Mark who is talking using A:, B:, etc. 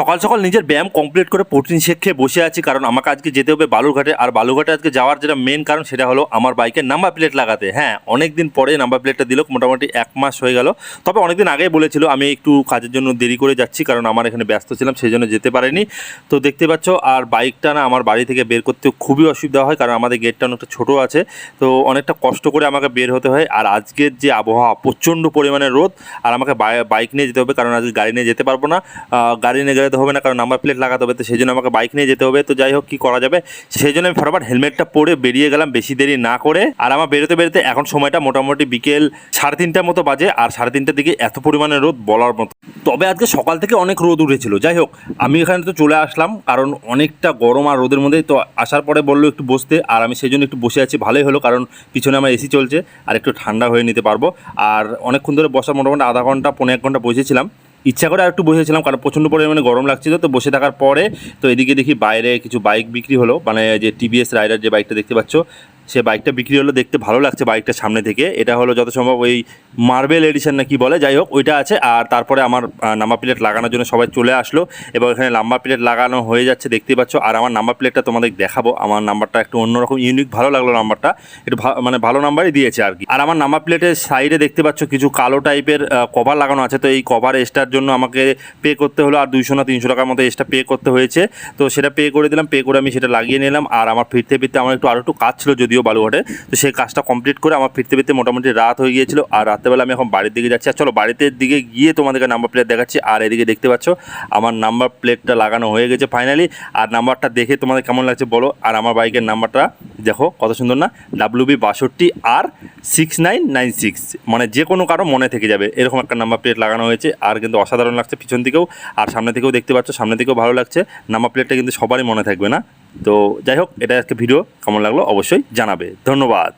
A: সকাল সকাল নিজের ব্যায়াম কমপ্লিট করে প্রোটিন শেক খেয়ে বসে আছি, কারণ আমাকে আজকে যেতে হবে বালুরঘাটে। আর বালুরঘাটে আজকে যাওয়ার যেটা মেন কারণ সেটা হলো আমার বাইকের নাম্বার প্লেট লাগাতে। হ্যাঁ অনেক দিন পরে নাম্বার প্লেটটা দিল, মোটামুটি এক মাস হয়ে গেল। তবে অনেক দিন আগেই বলেছিল, আমি একটু কাজের জন্য দেরি করে যাচ্ছি, কারণ আমার এখানে ব্যস্ত ছিলাম, সেই জন্য যেতে পারিনি। তো দেখতে পাচ্ছ, আর বাইকটা না আমার বাড়ি থেকে বের করতে খুবই অসুবিধা হয়, কারণ আমাদের গেটটা অনেকটা ছোটো আছে। তো অনেকটা কষ্ট করে আমাকে বের হতে হয়। আর আজকের যে আবহাওয়া, প্রচণ্ড পরিমাণে রোদ, আর আমাকে বাইক নিয়ে যেতে হবে, কারণ আজকে গাড়ি নিয়ে যেতে পারব না। গাড়ি নিয়ে গেলে তো হবে না, কারণ নাম্বার প্লেট লাগাতে হবে, তো সেই জন্য আমাকে বাইক নিয়ে যেতে হবে। তো যাই হোক, কী করা যাবে? সেই জন্য আমি ফটাফট হেলমেটটা পরে বেরিয়ে গেলাম, বেশি দেরি না করে। আর আমার বেরোতে বেরোতে এখন সময়টা মোটামুটি বিকেল সাড়ে তিনটার মতো বাজে, আর সাড়ে তিনটার দিকে এত পরিমাণে রোদ বলার মতো। তবে আজকে সকাল থেকে অনেক রোদ উঠেছিল। যাই হোক, আমি এখানে তো চলে আসলাম, কারণ অনেকটা গরম আর রোদের মধ্যে তো আসার পরে বলল একটু বসতে, আর আমি সেই জন্য একটু বসে আছি, ভালোই হলো, কারণ পিছনে আমার এসি চলছে, আর একটু ঠান্ডা হয়ে নিতে পারব। আর অনেকক্ষণ ধরে বসা মোটামুটি আধা ঘণ্টা পনেরো এক ঘণ্টা বসেছিলাম। ইচ্ছা করে আর একটু বসেছিলাম কারণ প্রচণ্ড পরিমাণে গরম লাগছিল, তো বসে থাকার পরে তো এদিকে দেখি বাইরে কিছু বাইক বিক্রি হলো। মানে যে টিভিএস রাইডার যে বাইকটা দেখতে পাচ্ছ সে বাইকটা বিক্রি হলো, দেখতে ভালো লাগছে বাইকটা সামনে থেকে। এটা হলো যত সম্ভব ওই মার্বেল এডিশন না কি বলে, যাই হোক, ওইটা আছে। আর তারপরে আমার নাম্বার প্লেট লাগানোর জন্য সবাই চলে আসলো। এবং এখানে নাম্বার প্লেট লাগানো হয়ে যাচ্ছে দেখতেই পাচ্ছ। আর আমার নাম্বার প্লেটটা তোমাদের দেখাবো। আমার নাম্বারটা একটু অন্যরকম ইউনিক ভালো লাগল নাম্বারটা। একটু মানে ভালো নাম্বারই দিয়েছে আর কি। আর আমার নাম্বার প্লেটের সাইডে দেখতে পাচ্ছ, কিছু কালো টাইপের কভার লাগানো আছে। তো এই কভার এক্সট্রার জন্য আমাকে পে করতে হলো, আর দুইশো না তিনশো টাকার মতো এক্সট্রা পে করতে হয়েছে। তো সেটা পে করে দিলাম পে করে আমি সেটা লাগিয়ে নিলাম। আর আমার ফিরতে ফিরতে আমার একটু আরও একটু কাজ ছিল, যদিও বালুঘাটে তো সেই কাজটা কমপ্লিট করে আমার ফিরতে ফিরতে মোটামুটি রাত হয়ে গিয়েছিল। আর রাত্রেবেলা আমি এখন বাড়ির দিকে যাচ্ছি। আর চলো, বাড়িতে দিকে গিয়ে তোমাদেরকে নাম্বার প্লেট দেখাচ্ছি। আর এদিকে দেখতে পাচ্ছ, আমার নাম্বার প্লেটটা লাগানো হয়ে গেছে ফাইনালি আর নাম্বারটা দেখে তোমাদের কেমন লাগছে বলো। আর আমার বাইকের নাম্বারটা দেখো, কত সুন্দর না? ডাব্লিউ বি বাষট্টি আর সিক্স নাইন নাইন সিক্স মানে যে কোনো কারও মনে থেকে যাবে। এরকম একটা নাম্বার প্লেট লাগানো হয়েছে। আর কিন্তু অসাধারণ লাগছে পিছন দিকেও। আর সামনে থেকেও দেখতে পাচ্ছ, সামনে থেকেও ভালো লাগছে। নাম্বার প্লেটটা কিন্তু সবারই মনে থাকবে না? তো যাই হোক এটা আজকে ভিডিও কেমন লাগল অবশ্যই জানাবে। ধন্যবাদ।